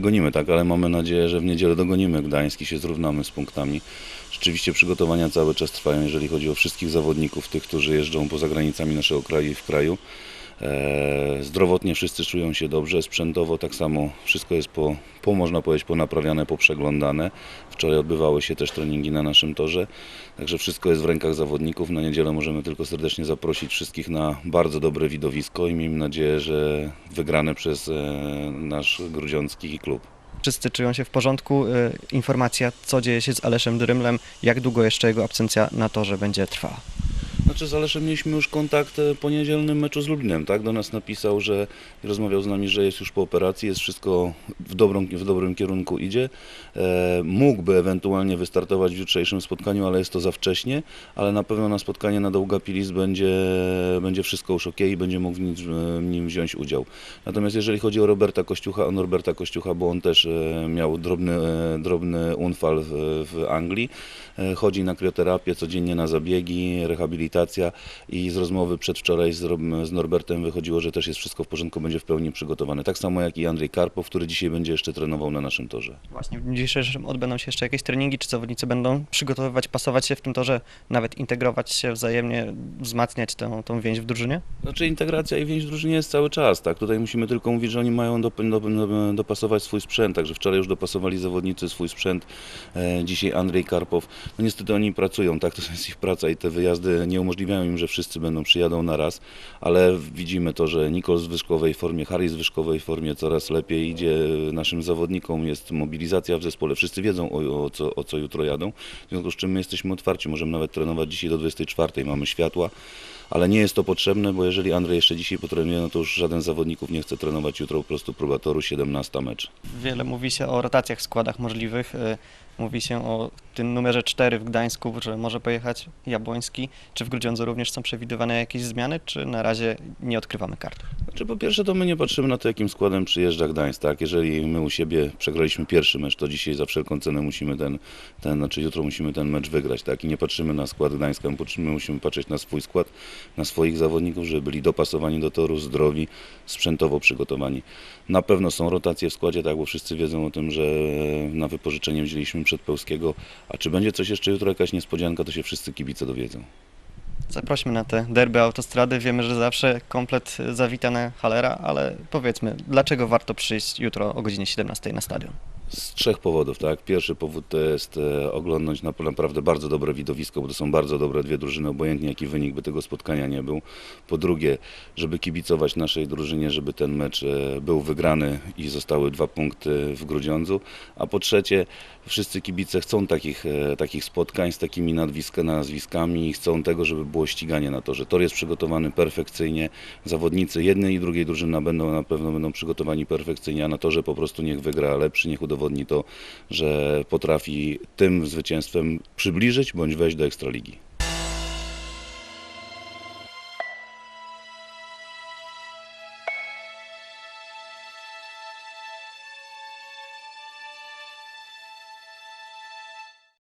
gonimy, tak, ale mamy nadzieję, że w niedzielę dogonimy Gdańsk i się zrównamy z punktami. Rzeczywiście przygotowania cały czas trwają, jeżeli chodzi o wszystkich zawodników, tych, którzy jeżdżą poza granicami naszego kraju i w kraju. E, Zdrowotnie wszyscy czują się dobrze, sprzętowo tak samo wszystko jest po, po można powiedzieć, ponaprawiane, poprzeglądane. Wczoraj odbywały się też treningi na naszym torze, także wszystko jest w rękach zawodników. Na niedzielę możemy tylko serdecznie zaprosić wszystkich na bardzo dobre widowisko i miejmy nadzieję, że wygrane przez e, nasz grudziącki klub. Wszyscy czują się w porządku. Y, Informacja, co dzieje się z Aleszem Drymlem, jak długo jeszcze jego absencja na torze będzie trwała. Znaczy z Aleszem mieliśmy już kontakt e, po niedzielnym meczu z Lublinem, tak? Do nas napisał, że rozmawiał z nami, że jest już po operacji, jest wszystko w, dobrą, w dobrym kierunku idzie. E, mógłby ewentualnie wystartować w jutrzejszym spotkaniu, ale jest to za wcześnie, ale na pewno na spotkanie na Daugavpilis będzie, będzie wszystko już ok i będzie mógł w nim, nim wziąć udział. Natomiast jeżeli chodzi o Roberta Kościucha, o Norberta Kościucha, bo on też e, miał drobny, e, drobny unfal w, w Anglii, chodzi na krioterapię, codziennie na zabiegi, rehabilitację i z rozmowy przedwczoraj z, z Norbertem wychodziło, że też jest wszystko w porządku, będzie w pełni przygotowany. Tak samo jak i Andrzej Karpow, który dzisiaj będzie jeszcze trenował na naszym torze. Właśnie w dniu dzisiejszym odbędą się jeszcze jakieś treningi, czy zawodnicy będą przygotowywać, pasować się w tym torze, nawet integrować się wzajemnie, wzmacniać tę, tą więź w drużynie? Znaczy integracja i więź w drużynie jest cały czas, tak? Tutaj musimy tylko mówić, że oni mają dop, dop, dop, dopasować swój sprzęt, także wczoraj już dopasowali zawodnicy swój sprzęt, e, dzisiaj Andrzej Karpow. No niestety oni pracują, tak? To jest ich praca i te wyjazdy nie umożliwiają im, że wszyscy będą przyjadą na raz, ale widzimy to, że Nikol w zwyżkowej formie, Harry w zwyżkowej formie coraz lepiej idzie. Naszym zawodnikom, jest mobilizacja w zespole, wszyscy wiedzą o, o, co, o co jutro jadą, w związku z czym my jesteśmy otwarci, możemy nawet trenować dzisiaj do 24, mamy światła, ale nie jest to potrzebne, bo jeżeli Andrzej jeszcze dzisiaj potrenuje, no to już żaden zawodników nie chce trenować jutro. Po prostu probatoru 17 mecz. Wiele mówi się o rotacjach w składach możliwych. Mówi się o tym numerze 4 w Gdańsku, że może pojechać Jabłoński. Czy w Grudziądzu również są przewidywane jakieś zmiany, czy na razie nie odkrywamy kart? Znaczy po pierwsze to my nie patrzymy na to, jakim składem przyjeżdża Gdańsk, tak? Jeżeli my u siebie przegraliśmy pierwszy mecz, to dzisiaj za wszelką cenę musimy ten, ten znaczy jutro musimy ten mecz wygrać, tak? I nie patrzymy na skład Gdańska, my musimy patrzeć na swój skład, na swoich zawodników, żeby byli dopasowani do toru, zdrowi, sprzętowo przygotowani. Na pewno są rotacje w składzie, tak? Bo wszyscy wiedzą o tym, że na wypożyczenie wzięliśmy Przedpełskiego, a czy będzie coś jeszcze jutro, jakaś niespodzianka, to się wszyscy kibice dowiedzą. Zaprośmy na te derby autostrady. Wiemy, że zawsze komplet zawita na Halera, ale powiedzmy, dlaczego warto przyjść jutro o godzinie 17 na stadion? Z trzech powodów, tak. Pierwszy powód to jest e, oglądać na- naprawdę bardzo dobre widowisko, bo to są bardzo dobre dwie drużyny, obojętnie jaki wynik by tego spotkania nie był. Po drugie, żeby kibicować naszej drużynie, żeby ten mecz e, był wygrany i zostały dwa punkty w Grudziądzu. A po trzecie, wszyscy kibice chcą takich, e, takich spotkań z takimi nazwiskami i chcą tego, żeby było ściganie na torze. Tor jest przygotowany perfekcyjnie, zawodnicy jednej i drugiej drużyny będą na pewno będą przygotowani perfekcyjnie, a na torze po prostu niech wygra lepszy, niech udowodni to, że potrafi tym zwycięstwem przybliżyć bądź wejść do Ekstraligi.